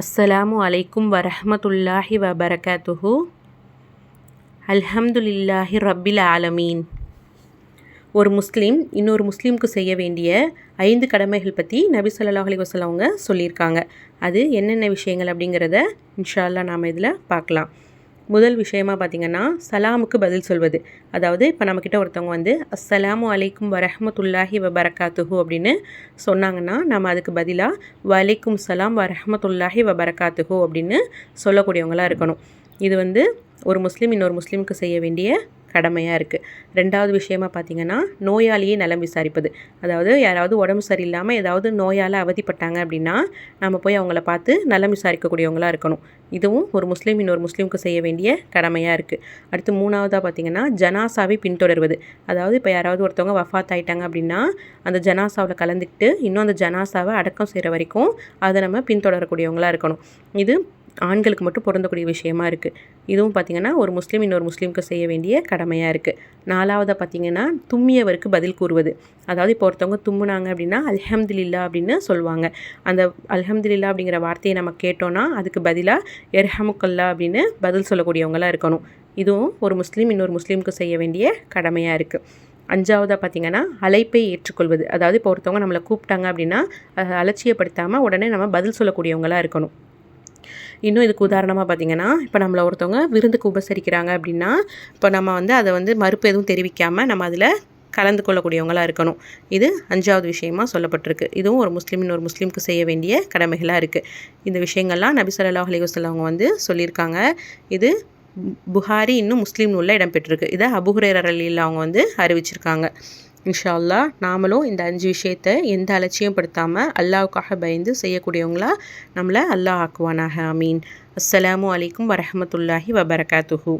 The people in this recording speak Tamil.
அஸ்ஸலாமு அலைக்கும் வரஹமத்துல்லாஹி வபரகாத்துஹு. அல்ஹம்துலில்லாஹி ரப்பில் ஆலமீன். ஒரு முஸ்லீம் இன்னொரு முஸ்லீமுக்கு செய்ய வேண்டிய ஐந்து கடமைகள் பற்றி நபி ஸல்லல்லாஹு அலி வஸல்லம் அவங்க சொல்லியிருக்காங்க. அது என்னென்ன விஷயங்கள் அப்படிங்கிறத இன்ஷால்லா நாம் இதில் பார்க்கலாம். முதல் விஷயமா பார்த்திங்கன்னா சலாமுக்கு பதில் சொல்வது. அதாவது இப்போ நம்மக்கிட்ட ஒருத்தவங்க வந்து அஸ்ஸலாமு அலைக்கும் வரஹமத்துல்லாஹி வபரகாத்துஹு அப்படின்னு சொன்னாங்கன்னா நம்ம அதுக்கு பதிலாக வலைக்கும் சலாம் வரஹமத்துல்லாஹி வபரகாத்துஹு அப்படின்னு சொல்லக்கூடியவங்களாக இருக்கணும். இது வந்து ஒரு முஸ்லீம் இன்னொரு முஸ்லீமுக்கு செய்ய வேண்டிய கடமையாக இருக்குது ரெண்டாவது விஷயமா பார்த்திங்கன்னா நோயாளியை நலம் விசாரிப்பது. அதாவது யாராவது உடம்பு சரியில்லாமல் ஏதாவது நோயால் அவதிப்பட்டாங்க அப்படின்னா நம்ம போய் அவங்கள பார்த்து நலம் விசாரிக்கக்கூடியவங்களாக இருக்கணும். இதுவும் ஒரு முஸ்லீம் இன்னொரு முஸ்லீமுக்கு செய்ய வேண்டிய கடமையாக இருக்குது அடுத்து மூணாவதாக பார்த்திங்கன்னா ஜனாசாவை பின்தொடர்வது. அதாவது இப்போ யாராவது ஒருத்தவங்க வஃபாத் ஆயிட்டாங்க அப்படின்னா அந்த ஜனாசாவில் கலந்துக்கிட்டு இன்னும் அந்த ஜனாசாவை அடக்கம் செய்கிற வரைக்கும் அதை நம்ம பின்தொடரக்கூடியவங்களாக இருக்கணும். இது ஆண்களுக்கு மட்டும் பொருந்தக்கூடிய விஷயமா இருக்குது இதுவும் பார்த்திங்கன்னா ஒரு முஸ்லீம் இன்னொரு முஸ்லீமுக்கு செய்ய வேண்டிய கடமையாக இருக்குது நாலாவதாக பார்த்திங்கன்னா தும்மியவருக்கு பதில் கூறுவது. அதாவது இப்போ ஒருத்தவங்க தும்முனாங்க அப்படின்னா அல்ஹம்துலில்லா அப்படின்னு சொல்லுவாங்க. அந்த அல்ஹம்துலில்லா அப்படிங்கிற வார்த்தையை நம்ம கேட்டோன்னா அதுக்கு பதிலாக எர்ஹமுக்கல்லா அப்படின்னு பதில் சொல்லக்கூடியவங்களாக இருக்கணும். இதுவும் ஒரு முஸ்லீம் இன்னொரு முஸ்லீமுக்கு செய்ய வேண்டிய கடமையாக இருக்குது அஞ்சாவதாக பார்த்திங்கன்னா அழைப்பை ஏற்றுக்கொள்வது. அதாவது இப்போ ஒருத்தவங்க நம்மளை கூப்பிட்டாங்க அப்படின்னா அலட்சியப்படுத்தாமல் உடனே நம்ம பதில் சொல்லக்கூடியவங்களாக இருக்கணும். இன்னும் இதுக்கு உதாரணமாக பார்த்திங்கன்னா இப்போ நம்மளை ஒருத்தவங்க விருந்துக்கு உபசரிக்கிறாங்க அப்படின்னா இப்போ நம்ம வந்து அதை வந்து மறுப்பு எதுவும் தெரிவிக்காமல் நம்ம அதில் கலந்து கொள்ளக்கூடியவங்களாக இருக்கணும். இது அஞ்சாவது விஷயமா சொல்லப்பட்டிருக்கு. இதுவும் ஒரு முஸ்லீம் ஒரு முஸ்லீமுக்கு செய்ய வேண்டிய கடமைகளாக இருக்குது இந்த விஷயங்கள்லாம் நபி சொல்லாஹ் அவங்க வந்து சொல்லியிருக்காங்க. இது புகாரி இன்னும் முஸ்லீம் நூலில் இடம்பெற்றிருக்கு. இதை அபுஹுரேரர் அவங்க வந்து அறிவிச்சிருக்காங்க. இன்ஷால்லா நாமளும் இந்த அஞ்சு விஷயத்தை எந்த அலட்சியம் படுத்தாமல் அல்லாவுக்காக பயந்து செய்யக்கூடியவங்களா நம்மளை அல்லாஹ் ஆக்குவானாக அமீன் அஸ்ஸலாமு அலைக்கும் வரமத்துல்லாஹி வபரகாத்துஹூ.